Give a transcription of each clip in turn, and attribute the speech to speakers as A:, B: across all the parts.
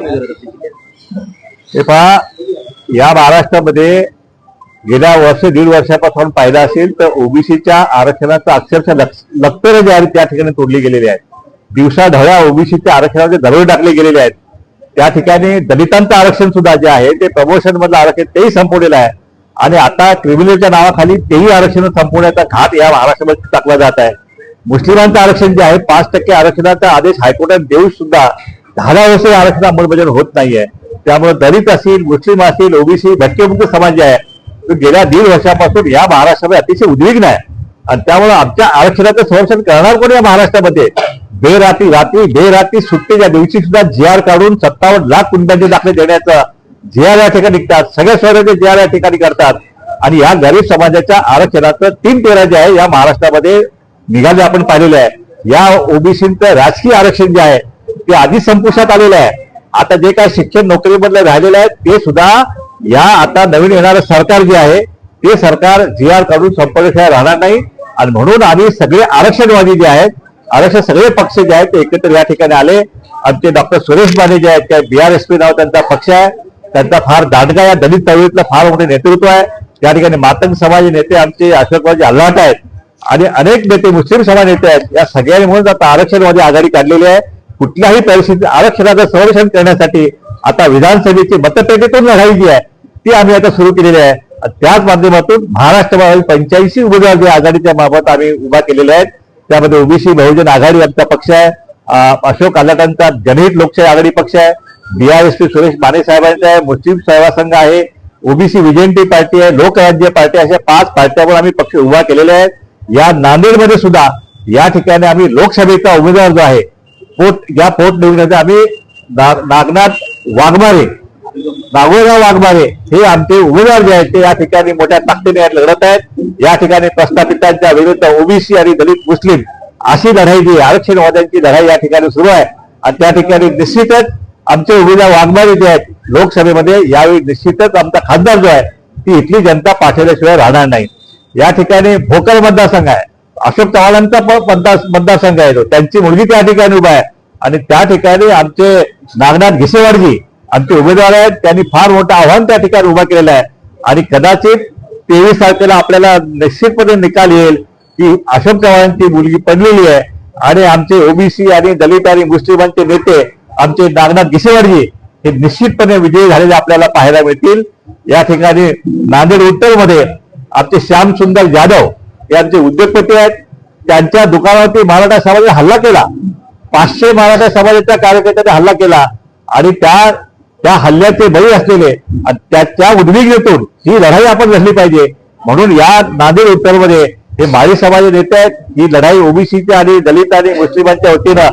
A: हे पहा या महाराष्ट्रामध्ये गेल्या वर्ष दीड वर्षापासून पाहिलं असेल तर ओबीसीच्या आरक्षणाचं अक्षरशः लक्तर जे आहेत त्या ठिकाणी तोडली गेलेली आहेत. दिवसा ढवळ्या ओबीसीच्या आरक्षणाचे दरोडे टाकले गेलेले आहेत. त्या ठिकाणी दलितांचं आरक्षण सुद्धा जे आहे ते प्रमोशन मधलं आरक्षण तेही संपवलेलं आहे. आणि आता क्रिमिनलच्या नावाखाली तेही आरक्षण संपवण्याचा घात या महाराष्ट्रामध्ये टाकला जात आहे. मुस्लिमांचं आरक्षण जे आहे पाच टक्के आरक्षणाचा आदेश हायकोर्टात देऊ सुद्धा दहा दहा वर्ष आरक्षण अंमलबजावणी होत नाहीये. त्यामुळे दलित असेल मुस्लिम असेल ओबीसी भटकेमुक्त समाज जे आहे तो गेल्या दीड वर्षापासून या महाराष्ट्रामध्ये अतिशय उद्विग्न आहे. आणि त्यामुळे आमच्या आरक्षणाचं संरक्षण करणार कोण या महाराष्ट्रामध्ये? बेरात्री रात्री बेरात्री सुट्टीच्या दिवशी सुद्धा जी आर काढून सत्तावन्न लाख कुटुंबांचे दाखले देण्याचं जे आर या ठिकाणी निघतात. सगळ्या शहराचे जे आर या ठिकाणी करतात. आणि या गरीब समाजाच्या आरक्षणाचं तीन तेरा जे आहे या महाराष्ट्रामध्ये निघाले आपण पाहिलेलं आहे. या ओबीसीचं राजकीय आरक्षण जे आहे ते आधी संपुष्टात आलेलं आहे. आता जे काय शिक्षण नोकरीमधलं राहिलेलं आहे ते सुद्धा या आता नवीन येणारं सरकार जे आहे ते सरकार जी आर काढून संपर्क राहणार नाही. आणि म्हणून आम्ही सगळे आरक्षणवादी जे आहेत आरक्षण सगळे पक्ष जे आहेत ते एकत्र या ठिकाणी आले. आमचे डॉक्टर सुरेश माने जे आहेत त्या पी नाव त्यांचा पक्ष आहे. त्यांचा फार दांडगा या दलित चळवळीतलं फार मोठे नेतृत्व आहे. त्या ठिकाणी मातंग समाज नेते आमचे अशोकराजे अल्लाट आहेत. आणि अनेक नेते मुस्लिम समाज नेते आहेत. या सगळ्यांनी म्हणून आता आरक्षणवादी आघाडी काढलेली आहे. कुठल्याही परिस्थितीत आरक्षणाचं संरक्षण करण्यासाठी आता विधानसभेची मतपेटीतून लढाई जी आहे ती आम्ही आता सुरू केलेली आहे. त्याच माध्यमातून महाराष्ट्रामध्ये पंच्याऐंशी उमेदवार जे आघाडीच्या मार्फत आम्ही उभा केलेले आहेत त्यामध्ये ओबीसी बहुजन आघाडी आमचा पक्ष आहे अशोक आलाटांचा जनहित लोकशाही आघाडी पक्ष आहे बीआरएसपी सुरेश माने साहेबांचा आहे मुस्लिम सेवा संघ आहे ओबीसी विजयंती पार्टी आहे लोकराज्य पार्टी अशा पाच पार्ट्यावर आम्ही पक्ष उभा केलेले आहेत. या नांदेडमध्ये सुद्धा या ठिकाणी आम्ही लोकसभेचा उमेदवार जो आहे पोट या पोट निवडण्याचा आम्ही नागनाथ वाघमारे नागोराव वाघमारे हे आमचे उमेदवार जे आहेत ते या ठिकाणी मोठ्या ताकदीने लढत आहेत. या ठिकाणी प्रस्थापितांच्या विरुद्ध ओबीसी आणि दलित मुस्लिम अशी लढाई जी आरक्षणवाद्यांची लढाई या ठिकाणी सुरू आहे. आणि त्या ठिकाणी निश्चितच आमचे उमेदवार वाघमारे जे आहेत लोकसभेमध्ये यावेळी निश्चितच आमचा खासदार जो आहे ती इथली जनता पाठवल्याशिवाय राहणार नाही. या ठिकाणी भोकर मतदारसंघ आहे. अशोक चव्हाणांचा पण मतदार मतदारसंघ आहे तो. त्यांची मुलगी त्या ठिकाणी उभा आहे. आणि त्या ठिकाणी आमचे नागनाथ घिसेवाडजी आमचे उमेदवार आहेत. त्यांनी फार मोठं आव्हान त्या ठिकाणी उभा केलेलं आहे. आणि कदाचित तेवीस तारखेला आपल्याला निश्चितपणे निकाल येईल की अशोक चव्हाणांची मुलगी पडलेली आहे. आणि आमचे ओबीसी आणि दलित आणि मुस्लिमांचे नेते आमचे नागनाथ घिसेवाडजी हे निश्चितपणे विजयी झालेले आपल्याला पाहायला मिळतील. या ठिकाणी नांदेड उत्तरमध्ये आमचे श्याम सुंदर जाधव यांचे उद्योगपती आहेत. त्यांच्या दुकानावरती मराठा समाजाने हल्ला केला. पाचशे मराठा समाजाच्या कार्यकर्त्यांनी हल्ला केला. आणि त्या त्या हल्ल्याचे बळी असलेले आणि त्याच्या ही लढाई आपण लढली पाहिजे. म्हणून या नांदेड उत्तरमध्ये हे माळी समाज नेते आहेत. ही लढाई ओबीसीच्या आणि दलित आणि मुस्लिमांच्या वतीनं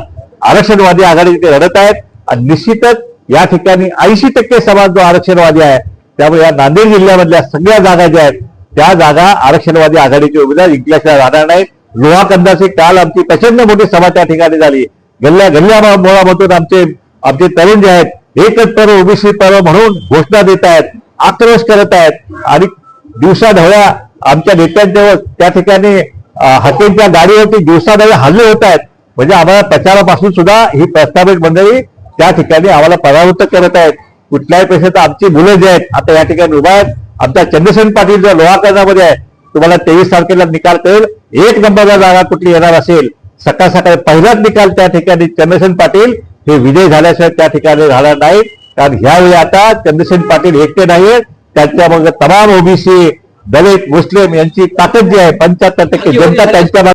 A: आरक्षणवादी आघाडी ते लढत आहेत. आणि निश्चितच या ठिकाणी ऐंशी टक्के समाज जो आरक्षणवादी आहे त्यामुळे या नांदेड जिल्ह्यामधल्या सगळ्या जागा ज्या आहेत त्या जागा आरक्षणवादी आघाडीचे उमेदवार जिंकल्याशिवाय राहणार नाहीत. लोहा कंदाचे काल आमची प्रचंड मोठी सभा त्या ठिकाणी झाली. गल्ल्या गल्ल्या मोळामधून आमचे आमचे तरुण जे आहेत एकच पर्व ओबीसी पर्व म्हणून घोषणा देत आहेत आक्रोश करत आहेत. आणि दिवसाढवळ्या आमच्या नेत्यांच्यावर त्या ठिकाणी अं, गाडीवरती दिवसाढवळे हल्ले होत आहेत. म्हणजे आम्हाला प्रचारापासून सुद्धा ही प्रस्तावित मंडळी त्या ठिकाणी आम्हाला परावृत्त करत आहेत. कुठल्याही पेक्षात आमची मुलं जे आहेत आता या ठिकाणी उभा आहेत. आमचा चंद्रसेन पाटील जो लोहाकरणामध्ये आहे तुम्हाला तेवीस तारखेला निकाल कळेल. एक नंबरला जागा कुठली येणार असेल? सकाळ सकाळी पहिलाच निकाल त्या ठिकाणी चंद्रसेन पाटील हे विजय झाल्याशिवाय त्या ठिकाणी राहणार नाही. कारण ह्यावेळी आता चंद्रसेन पाटील एकटे नाहीये. त्यांच्या मग तमाम ओबीसी दलित मुस्लिम यांची ताकद जी आहे पंच्याहत्तर टक्के जनता त्यांच्या